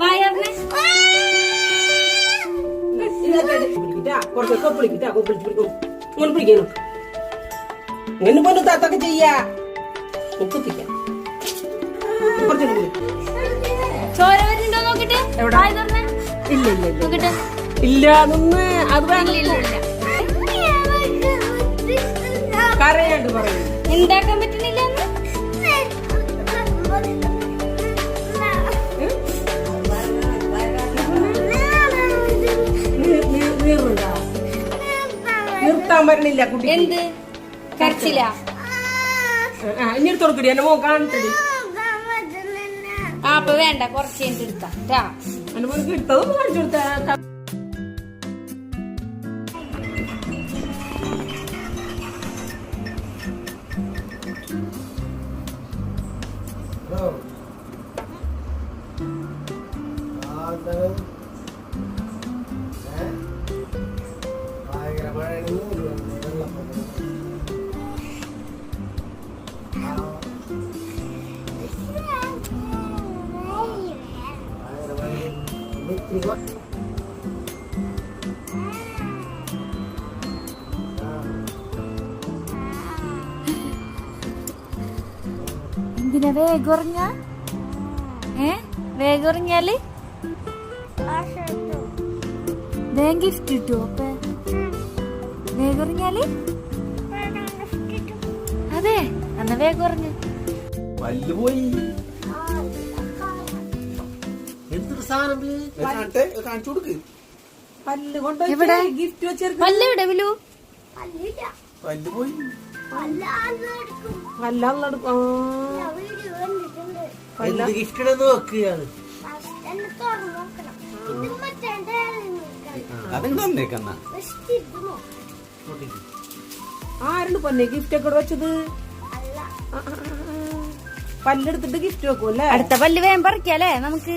വായറിനെ ഇങ്ങനെ പൊന്നു താത്തൊക്കെ ചെയ്യാ കൂടി. ചോര വരുന്നുണ്ടോ നോക്കിട്ട് ഇല്ല ഇല്ല നോക്കിട്ട് ഇല്ല അതൊന്ന് അത് കരയാണ്ട് പറയുന്നു ഉണ്ടാക്കാൻ പറ്റുന്നില്ല നിർത്താൻ വരണില്ല കുട്ടി എന്ത്? കരച്ചില്ല ആ, ഇനി എടുത്ത് കൊടുക്കടി എന്നെ മോൻ കാണിട്ടടി. ആ അപ്പൊ വേണ്ട കുറച്ച് കഴിഞ്ഞിട്ട് ട്ടാ. എന്റെ മോനക്ക് എടുത്തതൊന്നും കാണിച്ചു കൊടുത്താ എന്തിനാ വേഗം ഉറങ്ങ ഏ? വേഗം ഉറങ്ങിയാൽ വേഗം ഗിഫ്റ്റ് കിട്ടുമോ അപ്പൊ? വേഗം അതെ അന്ന് വേഗം ഉറങ്ങ് എന്തൊരു സാധനം ഇത്? കാണട്ടെ, ഇത് കാണിച്ചു കൊടുക്ക്. പല്ല് കൊണ്ട് എവിടെ? ഗിഫ്റ്റ് വെച്ചേർക്ക് പല്ല് എവിടെ വിലു പല്ല് പോയി. എന്ത് ഗിഫ്റ്റ് നോക്കുകയാണ് ആരുണ്ട് പൊന്നെ ഗിഫ്റ്റ് ഒക്കെ വെച്ചത്. പല്ലെടുത്തിട്ട് ഗിഫ്റ്റ് വെക്കും അല്ലേ അടുത്ത പല്ല് വേഗം പറിക്കാല്ലേ നമുക്ക്?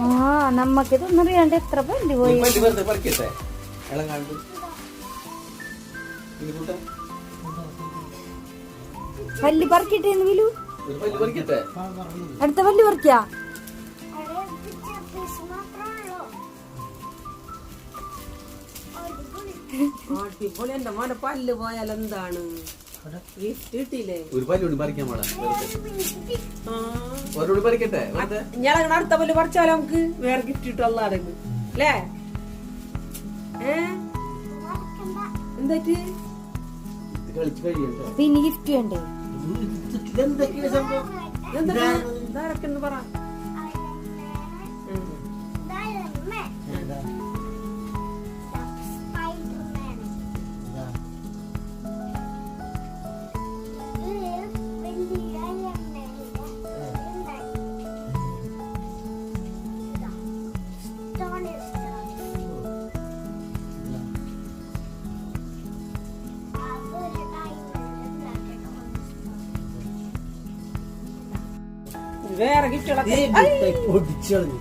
ആ നമ്മക്ക് ഇതൊന്നും അറിയാണ്ട് എത്ര പല്ല് പോയി? പല്ല് പറിക്കട്ടെ വിലു? അടുത്ത പല്ല് പറിക്കാ അടിപൊളി. എന്റെ മോനെ പല്ല് പോയാൽ എന്താണ്? ഒരു പറിക്കാൻ പാടാ ആ. ഒരോട് പറിക്കട്ടെ വെറുതെ. ഞാൻ അങ്ങനെ അടുത്ത പല്ല് പറിച്ചാലോ നമുക്ക്? വേറെ ഗിഫ്റ്റ് കിട്ടുള്ള അല്ലേ എന്തായിട്ട്? ഗിഫ്റ്റ് വേണ്ടേ? സംഭവം? പറ. വേറെ പൊടിച്ചളഞ്ഞു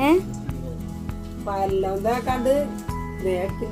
ഏ? പല്ലെന്താ കണ്ട് നേരത്തെ